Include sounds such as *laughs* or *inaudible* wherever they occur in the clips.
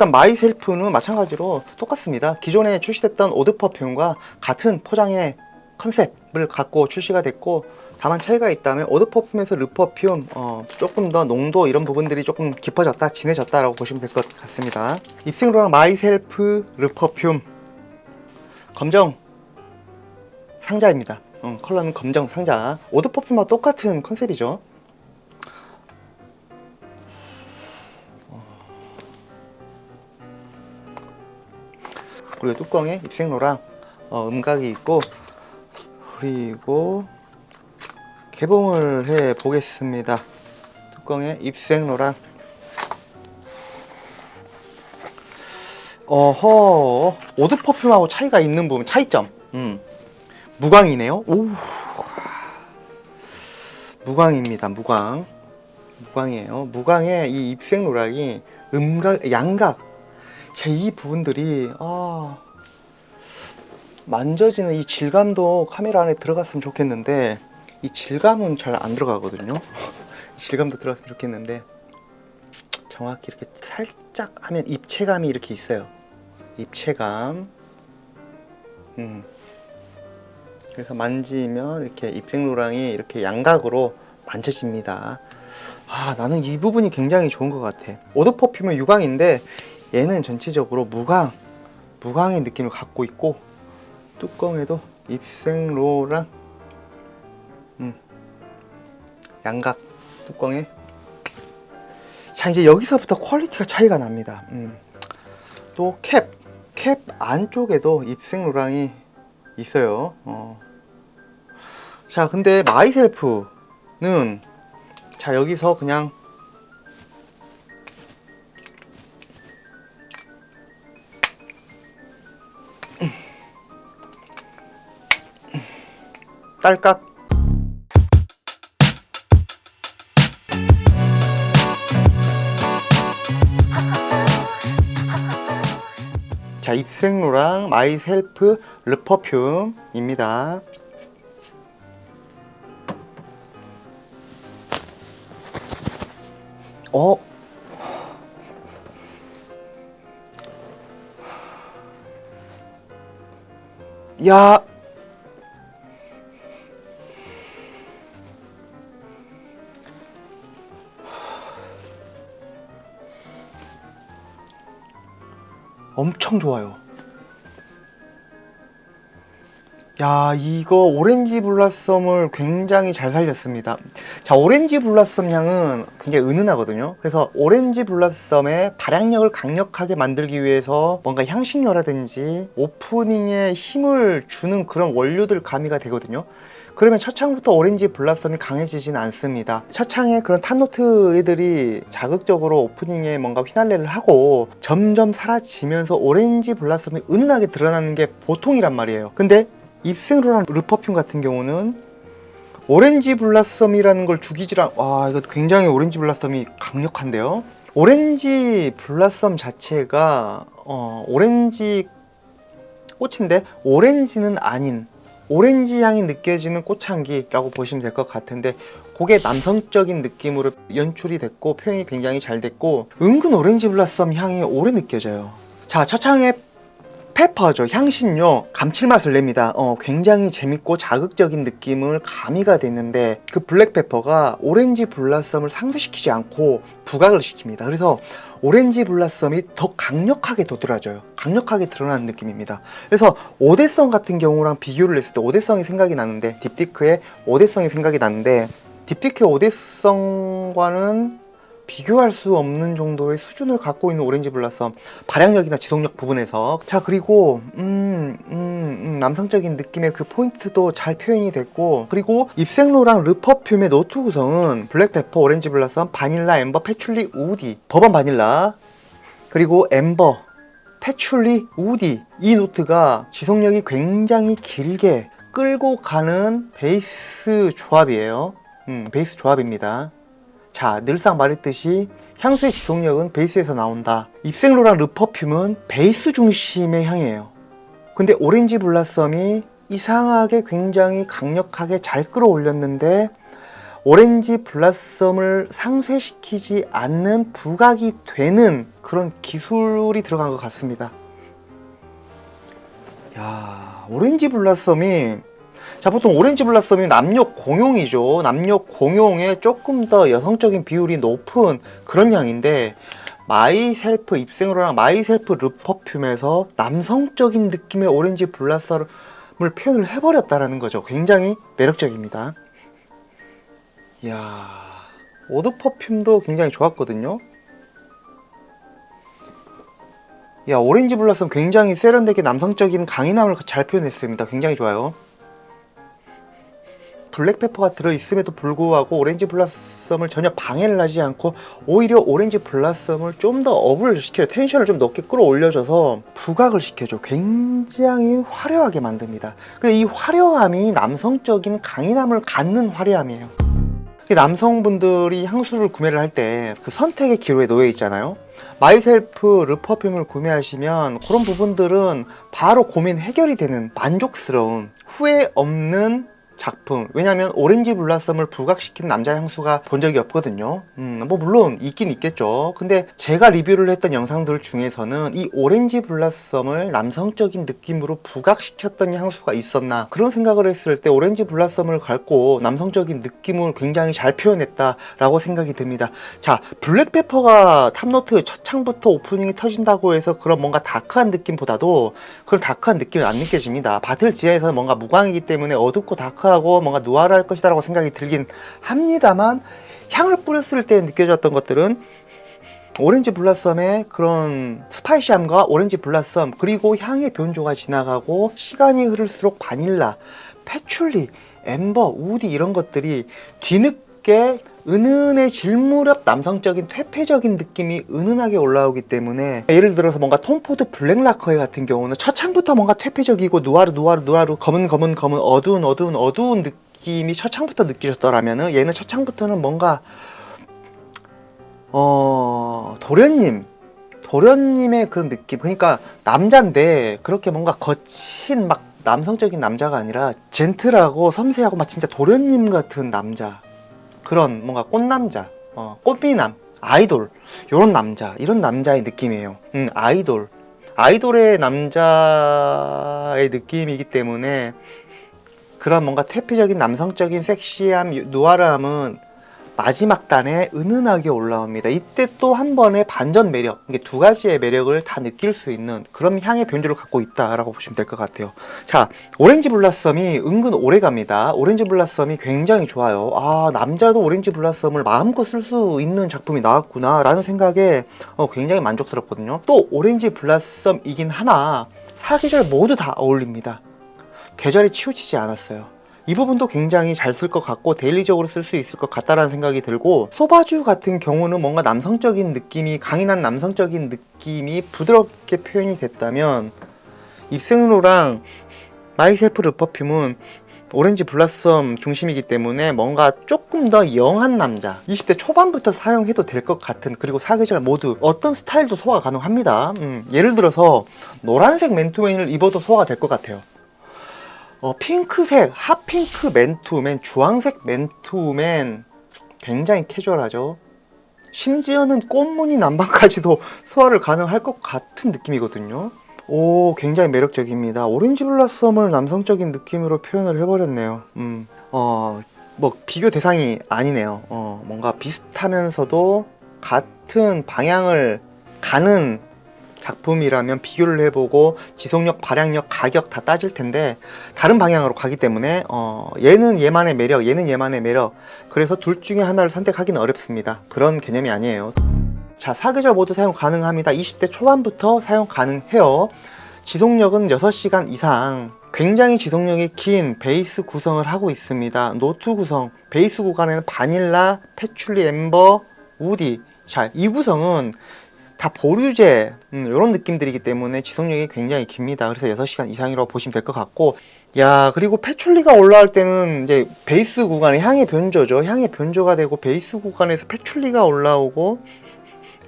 일단 마이셀프는 마찬가지로 똑같습니다. 기존에 출시됐던 오드 퍼퓸과 같은 포장의 컨셉을 갖고 출시가 됐고 다만 차이가 있다면 오드 퍼퓸에서 르 퍼퓸 어, 조금 더 농도 이런 부분들이 조금 깊어졌다 진해졌다라고 보시면 될 것 같습니다. 입생로랑 마이셀프 르 퍼퓸 검정 상자입니다. 어, 컬러는 검정 상자. 오드 퍼퓸과 똑같은 컨셉이죠. 그리고 뚜껑에 입생로랑 어, 음각이 있고 그리고 개봉을 해 보겠습니다. 뚜껑에 입생로랑. 어허 오드 퍼퓸하고 차이가 있는 부분 차이점. 음. 무광이네요. 오 무광입니다 무광. 무광이에요. 무광의 이 입생 노락이 음각 양각 제 이 부분들이 아 만져지는 이 질감도 카메라 안에 들어갔으면 좋겠는데 이 질감은 잘 안 들어가거든요. *laughs* 질감도 들어갔으면 좋겠는데 정확히 이렇게 살짝 하면 입체감이 이렇게 있어요. 입체감. 음. 그래서 만지면 이렇게 입생로랑이 이렇게 양각으로 만져집니다. 아 나는 이 부분이 굉장히 좋은 것 같아. 오드 퍼퓸은 유광인데 얘는 전체적으로 무광 무광의 느낌을 갖고 있고 뚜껑에도 입생로랑 음, 양각 뚜껑에 자 이제 여기서부터 퀄리티가 차이가 납니다 음. 또 캡, 캡 안쪽에도 입생로랑이 있어요 어. 자 근데 마이셀프는 자 여기서 그냥 딸깍. 자 입생로랑 마이셀프 르퍼퓸입니다. 어? 야 엄청 좋아요. 야, 이거 오렌지 블라썸을 굉장히 잘 살렸습니다. 자, 오렌지 블라썸 향은 굉장히 은은하거든요. 그래서 오렌지 블라썸의 발향력을 강력하게 만들기 위해서 뭔가 향신료라든지 오프닝에 힘을 주는 그런 원료들 가미가 되거든요. 그러면 첫 창부터 오렌지 블라썸이 강해지진 않습니다. 첫 창에 그런 탄노트 애들이 자극적으로 오프닝에 뭔가 휘날레를 하고 점점 사라지면서 오렌지 블라썸이 은은하게 드러나는 게 보통이란 말이에요. 근데 입생로랑 르퍼퓸 같은 경우는 오렌지 블라썸이라는 걸 죽이질 않... 와 이거 굉장히 오렌지 블라썸이 강력한데요. 오렌지 블라썸 자체가 어, 오렌지 꽃인데 오렌지는 아닌 오렌지 향이 느껴지는 꽃향기라고 보시면 될 것 같은데 그게 남성적인 느낌으로 연출이 됐고 표현이 굉장히 잘 됐고 은근 오렌지 블라썸 향이 오래 느껴져요. 자, 첫 창에 페퍼죠. 향신료 감칠맛을 냅니다. 어, 굉장히 재밌고 자극적인 느낌을 가미가 됐는데 그 블랙페퍼가 오렌지 블라썸을 상쇄시키지 않고 부각을 시킵니다. 그래서 오렌지 블라썸이 더 강력하게 도드라져요. 강력하게 드러나는 느낌입니다. 그래서 오대성 같은 경우랑 비교를 했을 때 오대성이 생각이 나는데 딥티크의 오대성이 생각이 나는데 딥티크의 오대성과는 비교할 수 없는 정도의 수준을 갖고 있는 오렌지 블라썸 발향력이나 지속력 부분에서. 자 그리고 음, 음, 음, 남성적인 느낌의 그 포인트도 잘 표현이 됐고 그리고 입생로랑 르퍼퓸의 노트 구성은 블랙페퍼, 오렌지 블라썸, 바닐라, 엠버, 패출리, 우디 버번 바닐라 그리고 엠버 패출리, 우디. 이 노트가 지속력이 굉장히 길게 끌고 가는 베이스 조합이에요. 음, 베이스 조합입니다 자, 늘상 말했듯이 향수의 지속력은 베이스에서 나온다. 입생로랑 르퍼퓸은 베이스 중심의 향이에요. 근데 오렌지 블라썸이 이상하게 굉장히 강력하게 잘 끌어올렸는데 오렌지 블라썸을 상쇄시키지 않는 부각이 되는 그런 기술이 들어간 것 같습니다. 야, 오렌지 블라썸이 자 보통 오렌지 블라썸이 남녀 공용이죠. 남녀 공용에 조금 더 여성적인 비율이 높은 그런 향인데 마이셀프 입생로랑 마이셀프 르 퍼퓸에서 남성적인 느낌의 오렌지 블라썸을 표현을 해버렸다라는 거죠. 굉장히 매력적입니다. 이야 오드 퍼퓸도 굉장히 좋았거든요. 야 오렌지 블라썸 굉장히 세련되게 남성적인 강인함을 잘 표현했습니다. 굉장히 좋아요. 블랙페퍼가 들어있음에도 불구하고 오렌지 블라썸을 전혀 방해를 하지 않고 오히려 오렌지 블라썸을 좀 더 업을 시켜요. 텐션을 좀 높게 끌어올려줘서 부각을 시켜줘. 굉장히 화려하게 만듭니다. 근데 이 화려함이 남성적인 강인함을 갖는 화려함이에요. 남성분들이 향수를 구매를 할 때 그 선택의 기로에 놓여 있잖아요. 마이셀프 르퍼퓸을 구매하시면 그런 부분들은 바로 고민 해결이 되는 만족스러운 후회 없는 작품. 왜냐하면 오렌지 블라썸을 부각시킨 남자 향수가 본 적이 없거든요. 음, 뭐 물론 있긴 있겠죠. 근데 제가 리뷰를 했던 영상들 중에서는 이 오렌지 블라썸을 남성적인 느낌으로 부각시켰던 향수가 있었나 그런 생각을 했을 때 오렌지 블라썸을 갖고 남성적인 느낌을 굉장히 잘 표현했다 라고 생각이 듭니다. 자, 블랙페퍼가 탑노트 첫 창부터 오프닝이 터진다고 해서 그런 뭔가 다크한 느낌보다도 그런 다크한 느낌이 안 느껴집니다. 바틀 지하에서는 뭔가 무광이기 때문에 어둡고 다크 하고 뭔가 누아르할 것이다라고 생각이 들긴 합니다만 향을 뿌렸을 때 느껴졌던 것들은 오렌지 블라썸의 그런 스파이시함과 오렌지 블라썸 그리고 향의 변조가 지나가고 시간이 흐를수록 바닐라, 패출리, 엠버, 우디 이런 것들이 뒤늦게 은은해질 무렵 남성적인 퇴폐적인 느낌이 은은하게 올라오기 때문에 예를 들어서 뭔가 톰포드 블랙라커의 같은 경우는 첫 창부터 뭔가 퇴폐적이고 누아르 누아르 누아르 검은 검은 검은 어두운 어두운 어두운 느낌이 첫 창부터 느끼셨더라면은 얘는 첫 창부터는 뭔가 어 도련님 도련님의 그런 느낌. 그러니까 남자인데 그렇게 뭔가 거친 막 남성적인 남자가 아니라 젠틀하고 섬세하고 막 진짜 도련님 같은 남자 그런 뭔가 꽃남자 어, 꽃미남 아이돌 요런 남자 이런 남자의 느낌이에요. 음, 아이돌. 아이돌의 남자의 느낌이기 때문에 그런 뭔가 퇴폐적인 남성적인 섹시함 누아르함은 마지막 단에 은은하게 올라옵니다. 이때 또 한 번의 반전 매력, 이게 두 가지의 매력을 다 느낄 수 있는 그런 향의 변주를 갖고 있다라고 보시면 될 것 같아요. 자, 오렌지 블라썸이 은근 오래 갑니다. 오렌지 블라썸이 굉장히 좋아요. 아, 남자도 오렌지 블라썸을 마음껏 쓸 수 있는 작품이 나왔구나라는 생각에 어, 굉장히 만족스럽거든요. 또 오렌지 블라썸이긴 하나 사계절 모두 다 어울립니다. 계절에 치우치지 않았어요. 이 부분도 굉장히 잘 쓸 것 같고 데일리적으로 쓸 수 있을 것 같다라는 생각이 들고 소바주 같은 경우는 뭔가 남성적인 느낌이 강인한 남성적인 느낌이 부드럽게 표현이 됐다면 입생로랑 마이셀프 르퍼퓸은 오렌지 블라썸 중심이기 때문에 뭔가 조금 더 영한 남자 20대 초반부터 사용해도 될 것 같은 그리고 사계절 모두 어떤 스타일도 소화가 가능합니다. 음, 예를 들어서 노란색 맨투맨을 입어도 소화가 될 것 같아요 어, 핑크색 핫핑크 맨투맨, 주황색 맨투맨 굉장히 캐주얼하죠. 심지어는 꽃무늬 남방까지도 *laughs* 소화를 가능할 것 같은 느낌이거든요. 오, 굉장히 매력적입니다. 오렌지 블라썸을 남성적인 느낌으로 표현을 해버렸네요. 음, 어, 뭐 비교 대상이 아니네요. 어, 뭔가 비슷하면서도 같은 방향을 가는 작품이라면 비교를 해보고 지속력, 발향력, 가격 다 따질 텐데 다른 방향으로 가기 때문에 어, 얘는 얘만의 매력, 얘는 얘만의 매력 그래서 둘 중에 하나를 선택하기는 어렵습니다. 그런 개념이 아니에요. 자, 사계절 모두 사용 가능합니다. 20대 초반부터 사용 가능해요. 지속력은 6시간 이상 굉장히 지속력이 긴 베이스 구성을 하고 있습니다. 노트 구성, 베이스 구간에는 바닐라, 패출리, 엠버, 우디 자, 이 구성은 다 보류제 음, 이런 느낌들이기 때문에 지속력이 굉장히 깁니다. 그래서 6시간 이상이라고 보시면 될 것 같고 야 그리고 패출리가 올라올 때는 이제 베이스 구간에 향의 변조죠. 향의 변조가 되고 베이스 구간에서 패출리가 올라오고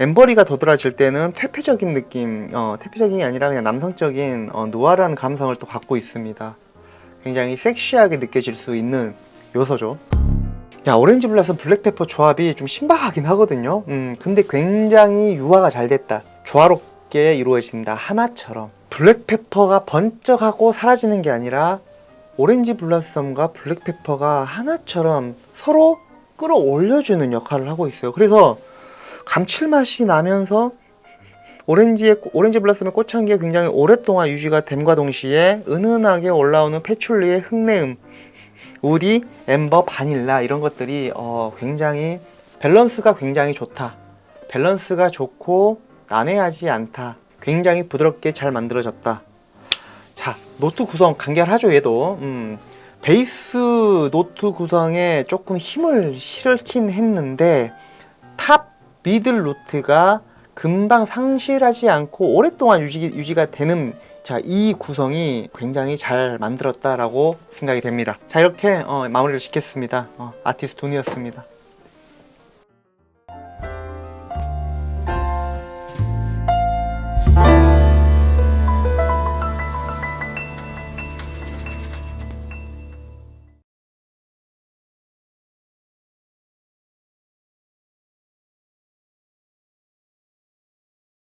엠버리가 도드라질 때는 퇴폐적인 느낌, 어, 퇴폐적인 게 아니라 그냥 남성적인 어, 누아르한 감성을 또 갖고 있습니다. 굉장히 섹시하게 느껴질 수 있는 요소죠. 야 오렌지 블라썸 블랙페퍼 조합이 좀 신박하긴 하거든요. 음 근데 굉장히 유화가 잘 됐다. 조화롭게 이루어진다 하나처럼 블랙페퍼가 번쩍하고 사라지는 게 아니라 오렌지 블라썸과 블랙페퍼가 하나처럼 서로 끌어올려주는 역할을 하고 있어요. 그래서 감칠맛이 나면서 오렌지의 오렌지 블라썸의 꽃향기가 굉장히 오랫동안 유지가 됨과 동시에 은은하게 올라오는 패출리의 흙내음, 우디, 엠버, 바닐라 이런 것들이 어, 굉장히 밸런스가 굉장히 좋다. 밸런스가 좋고 난해하지 않다. 굉장히 부드럽게 잘 만들어졌다. 자, 노트 구성 간결하죠, 얘도. 음, 베이스 노트 구성에 조금 힘을 실긴 했는데 탑 미들 노트가 금방 상실하지 않고 오랫동안 유지, 유지가 되는 자, 이 구성이 굉장히 잘 만들었다라고 생각이 됩니다. 자, 이렇게 어, 마무리를 짓겠습니다. 어, 아티스트 돈이었습니다.